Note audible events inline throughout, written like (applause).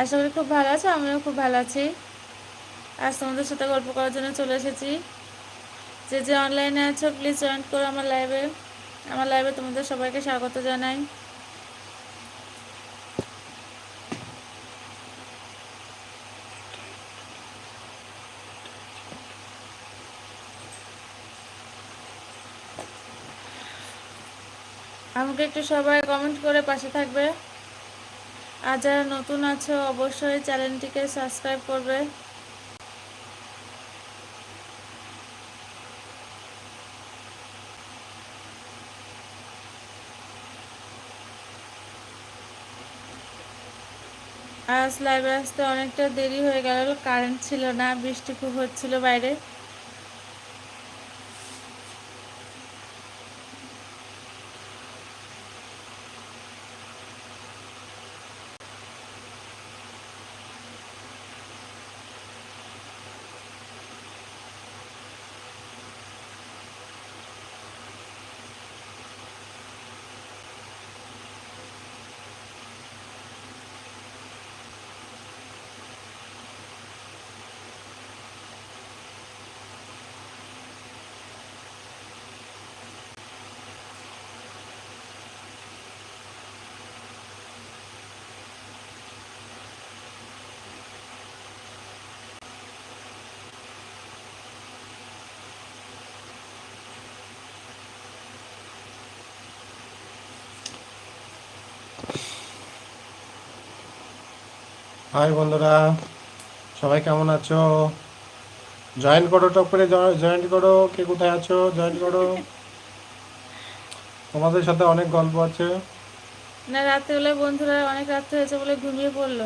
আশা করি খুব ভালো আছো, আমিও খুব ভালো আছি। আজ তোমাদের সাথে গল্প করার জন্য চলে এসেছি। যে যে অনলাইনে আছো প্লিজ জয়েন করো আমার লাইভে আমার লাইভে তোমাদের সবাইকে স্বাগত জানাই। আমাকে একটু সবাই কমেন্ট করে পাশে থাকবে। আর যারা নতুন আছো, অবশ্যই চ্যানেলটিকে সাবস্ক্রাইব করবে। আজ লাইভে আসতে অনেকটা দেরি হয়ে গেল, কারেন্ট ছিল না, বৃষ্টি খুব হচ্ছিল বাইরে। হাই বন্ধুরা সবাই কেমন আছো? জয়েন করো টপ করে জয়েন করো কে কোথায় আছো? জয়েন করো। তোমাদের সাথে অনেক গল্প আছে। না রাতে হলে বন্ধুরা অনেক রাত্রে হয়েছে বলে ঘুমিয়ে পড়ল।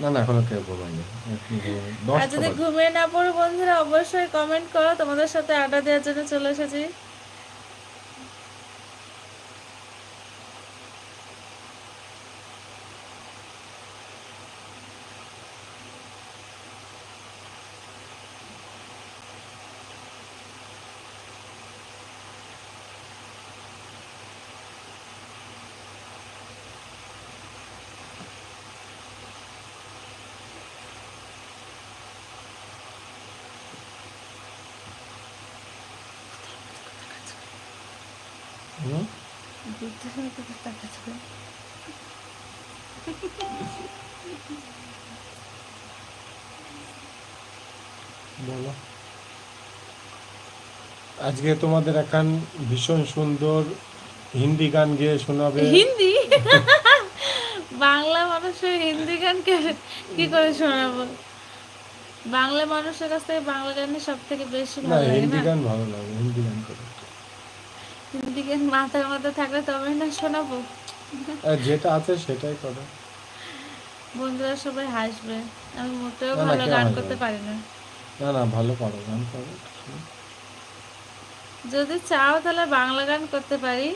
না না এখনও কেউ বলাইনি আর যদি ঘুমিয়ে না পড়ো বন্ধুরা অবশ্যই কমেন্ট করো। তোমাদের সাথে আড্ডা দেওয়ার জন্য চলে এসেছি। বলো। আজকে তোমাদের এখন ভীষণ সুন্দর হিন্দি গান গেয়ে শোনাবে। হিন্দি? বাংলা মানুষের হিন্দি গান কে- করে শোনাবো? বাংলা মানুষের কাছ থেকে বাংলা গানই সব থেকে বেশি ভালো লাগে হিন্দি গান ভালো লাগে হিন্দি গান মাথার মধ্যে থাকলে তবে না শোনাবো। যেটা আছে সেটাই করো। বন্ধুরা সবাই হাসবে। আমি মোটেও ভালো গান করতে পারি না। না না ভালো পারো গান করো যদি চাও তাহলে বাংলা গান করতে পারি।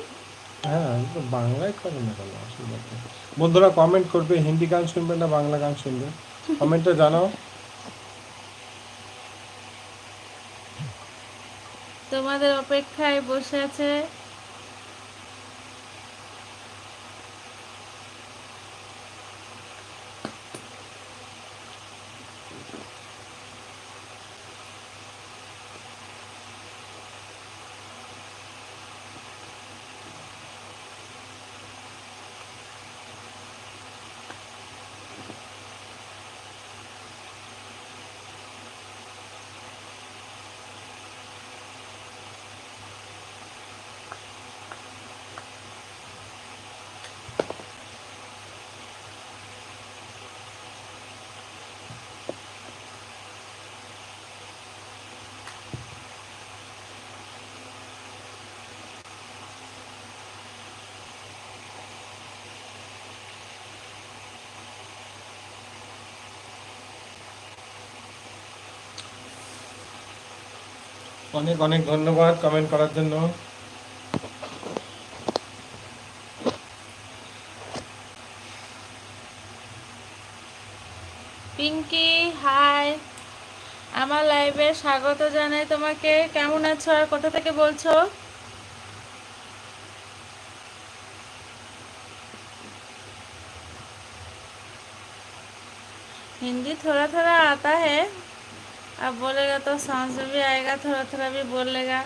হ্যাঁ বাংলায় করো না কেন অসুবিধা। বন্ধুরা কমেন্ট করবে হিন্দি গান শুনবে না বাংলা গান শুনবে? কমেন্টে জানাও। তোমাদের অপেক্ষায় বসে আছে অনেক অনেক ধন্যবাদ কমেন্ট করার জন্য পিঙ্কি হাই আমার লাইভে স্বাগত জানাই তোমাকে কেমন আছো আর কোথা থেকে বলছো हिंदी थोड़ा थोड़ा आता है अब बोलेगा तो सांस भी आएगा थोड़ा थोड़ा भी बोल लेगा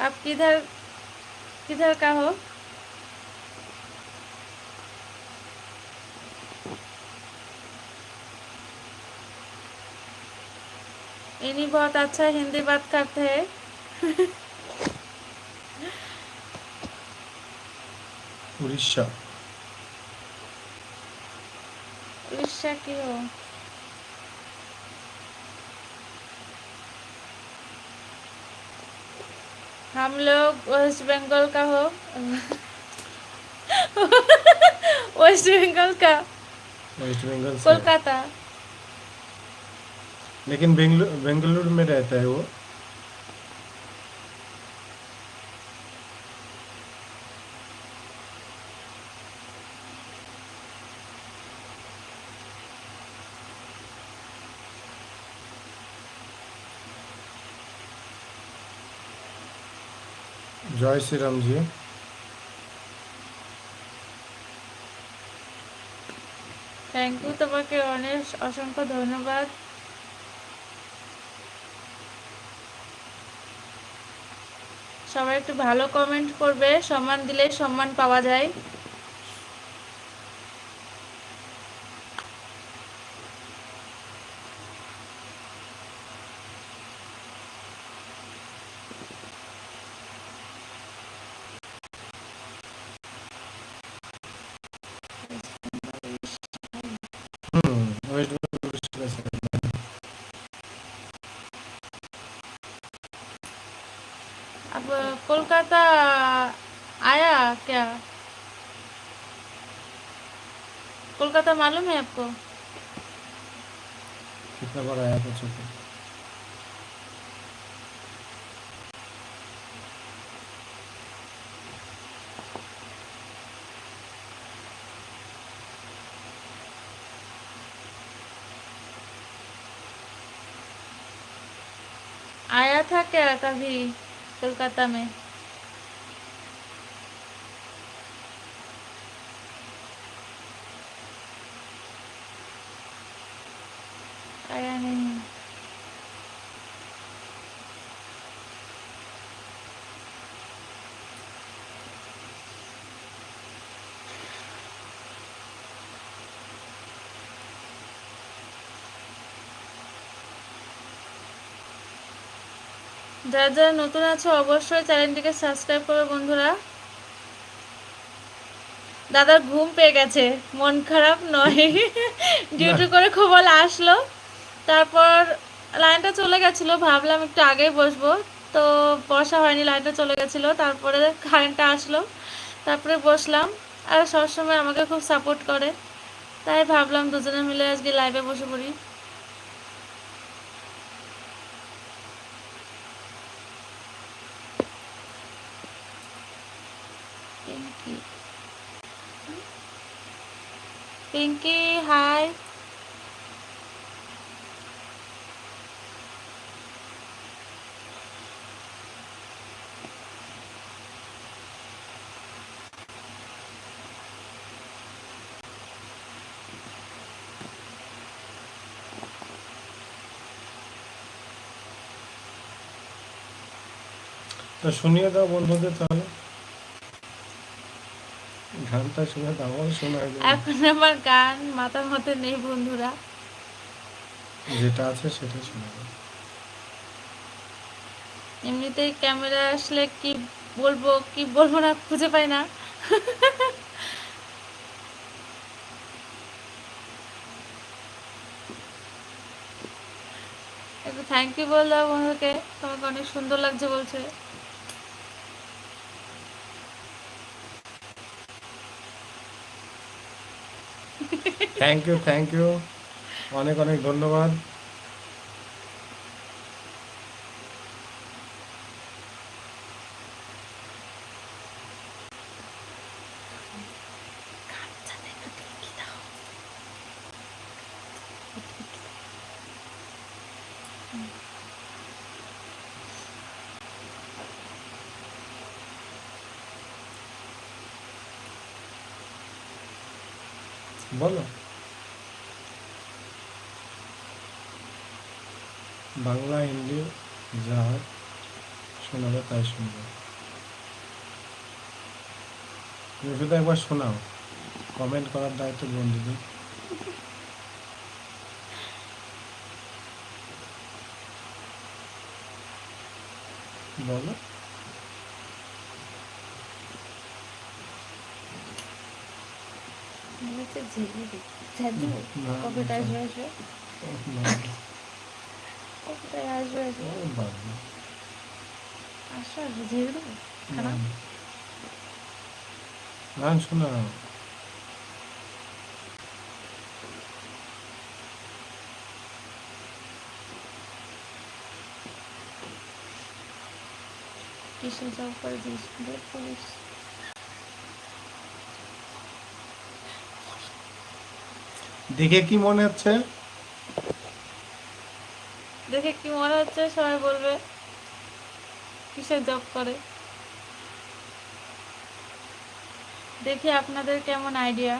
आप किधर किधर का हो इन्हीं बहुत अच्छा हिंदी बात करते हैं उड़ीसा की हो हम लोग वेस्ट बंगाल का हो वेस्ट बंगाल का वेस्ट बंगाल से कोलकाता लेकिन बेंगलुरु बेंगलुरु में रहता है वो জয় শ্রীরামজি। থ্যাংক ইউ তোমাকে অনেক অসংখ্য ধন্যবাদ। সবাই একটু ভালো কমেন্ট করবে, সম্মান দিলে সম্মান পাওয়া যায়। अब कोलकाता आया क्या कोलकाता मालूम है आपको कितना बार आया था चुके आया था क्या कभी कोलकाता में। যারা যারা নতুন আছো, অবশ্যই চ্যানেলটিকে সাবস্ক্রাইব করবে বন্ধুরা। দাদার ঘুম পেয়ে গেছে, মন খারাপ নয়। ডিউটি করে খবর আসলো। তারপর লাইনটা চলে গেছিল, ভাবলাম একটু আগেই বসবো। তো বসা হয়নি, লাইনটা চলে গেছিল। তারপরে কারেন্টটা আসলো। তারপরে বসলাম। আর সবসময় আমাকে খুব সাপোর্ট করে। তাই ভাবলাম দুজনে মিলে আজকে লাইভে বসে পড়ি। পিঙ্কি পিঙ্কি হাই তো শুনিয়ে দাও বন্ধুদের তাহলে। গানটা শুনে দাও শোনা এখন আমার গান মাথার মধ্যে নেই বন্ধুরা। যেটা আছে সেটা শোনা এমনিতেই ক্যামেরা আসলে কি বলব কি বলব না খুঁজে পাই না। একটু থ্যাংক ইউ বল দাও বন্ধুকে তোমাকে অনেক সুন্দর লাগছে বলছে। থ্যাংক ইউ থ্যাংক ইউ অনেক অনেক ধন্যবাদ। বলো। বাংলা হিন্দি যা শোনাবে তাই শুনবে। তুমি শুধু একবার শোনাও। কমেন্ট করার দায়িত্ব বন্ধুদের। বলো। মনে হচ্ছে ঝেড়ে দিই ঝাড়ু না, কপিটা না। আসবে আসবে আসবে। আসবে আসবে ঝেড়ে দেবো। খারাপ গান শোনা দিস বের পুলিশ। দেখে কি মনে হচ্ছে? দেখে কি মনে হচ্ছে? সবাই বলবে কিসের জব করে? দেখি আপনাদের কেমন আইডিয়া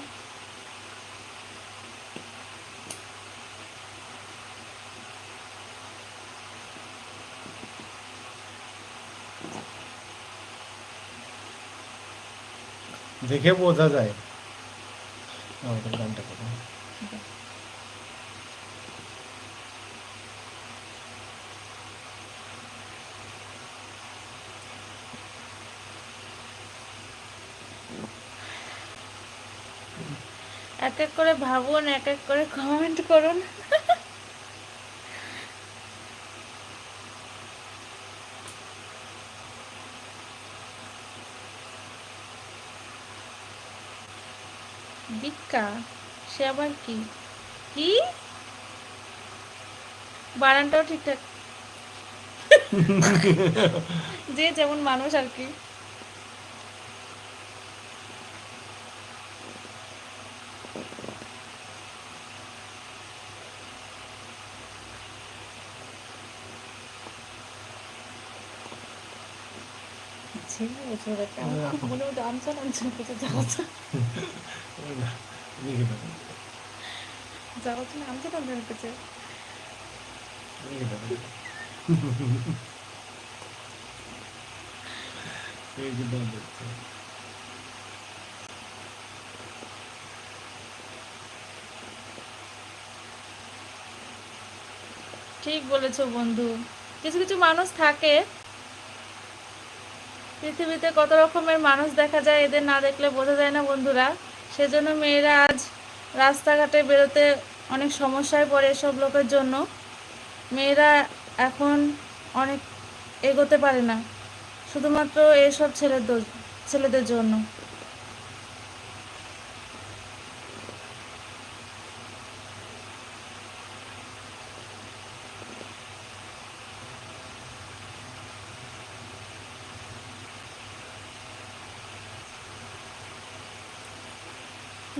দেখে বোঝা যায়। আমাদের গানটা করো এক করে ভাবুন এক এক করে কমেন্ট করুন। ভিক্ষা সে আবার কি? কি? বানানটাও ঠিকঠাক। (laughs) যে যেমন মানুষ আর কি। ছেলে বছর একটা আমার খুব মনে মধ্যে আনসার আনসার করতে যাওয়া ওই না, লিখে দেবো যাওয়ার জন্য আনসার আনসার করছে লিখে দেবো এই যে দাও দেখতে। ঠিক বলেছ বন্ধু। কিছু কিছু মানুষ থাকে, পৃথিবীতে কত রকমের মানুষ দেখা যায়, এদের না দেখলে বোঝা যায় না বন্ধুরা। সেজন্য মেয়েরা আজ রাস্তাঘাটে বেরোতে অনেক সমস্যায় পড়ে এসব লোকের জন্য। মেয়েরা এখন অনেক এগোতে পারে না, শুধুমাত্র এসব ছেলেদের ছেলেদের জন্য।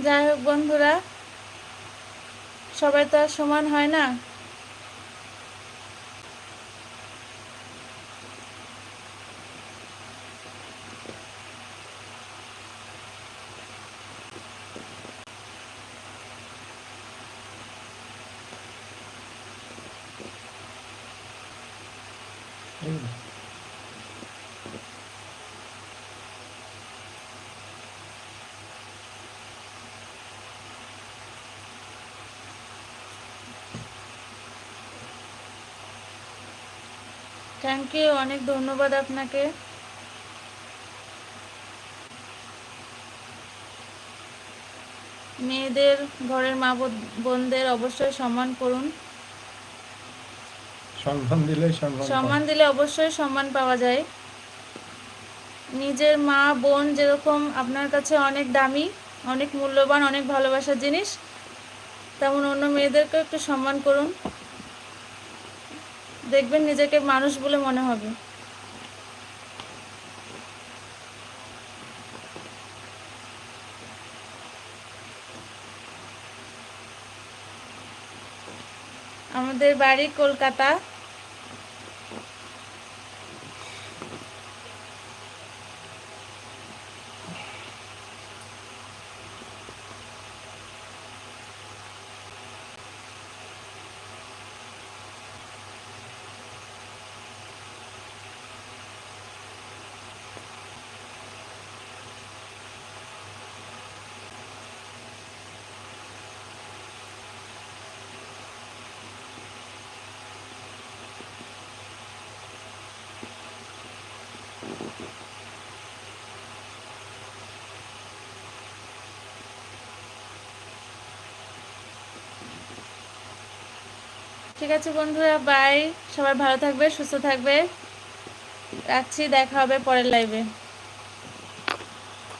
যাই হোক বন্ধুরা সবাই তো আর সমান হয় না। এই থ্যাংক ইউ অনেক ধন্যবাদ আপনাকে। মেয়েদের ঘরের মা বোনদের অবশ্যই সম্মান করুন। সম্মান দিলে সম্মান দিলে অবশ্যই সম্মান পাওয়া যায়। নিজের মা বোন যেরকম আপনার কাছে অনেক দামি অনেক মূল্যবান অনেক ভালোবাসার জিনিস তেমন অন্য মেয়েদেরকেও একটু সম্মান করুন। দেখবেন নিজেকে মানুষ বলে মনে হবে। আমাদের বাড়ি কলকাতা। ঠিক আছে বন্ধুরা বাই সবাই ভালো থাকবে সুস্থ থাকবে। রাখছি দেখা হবে পরের লাইভে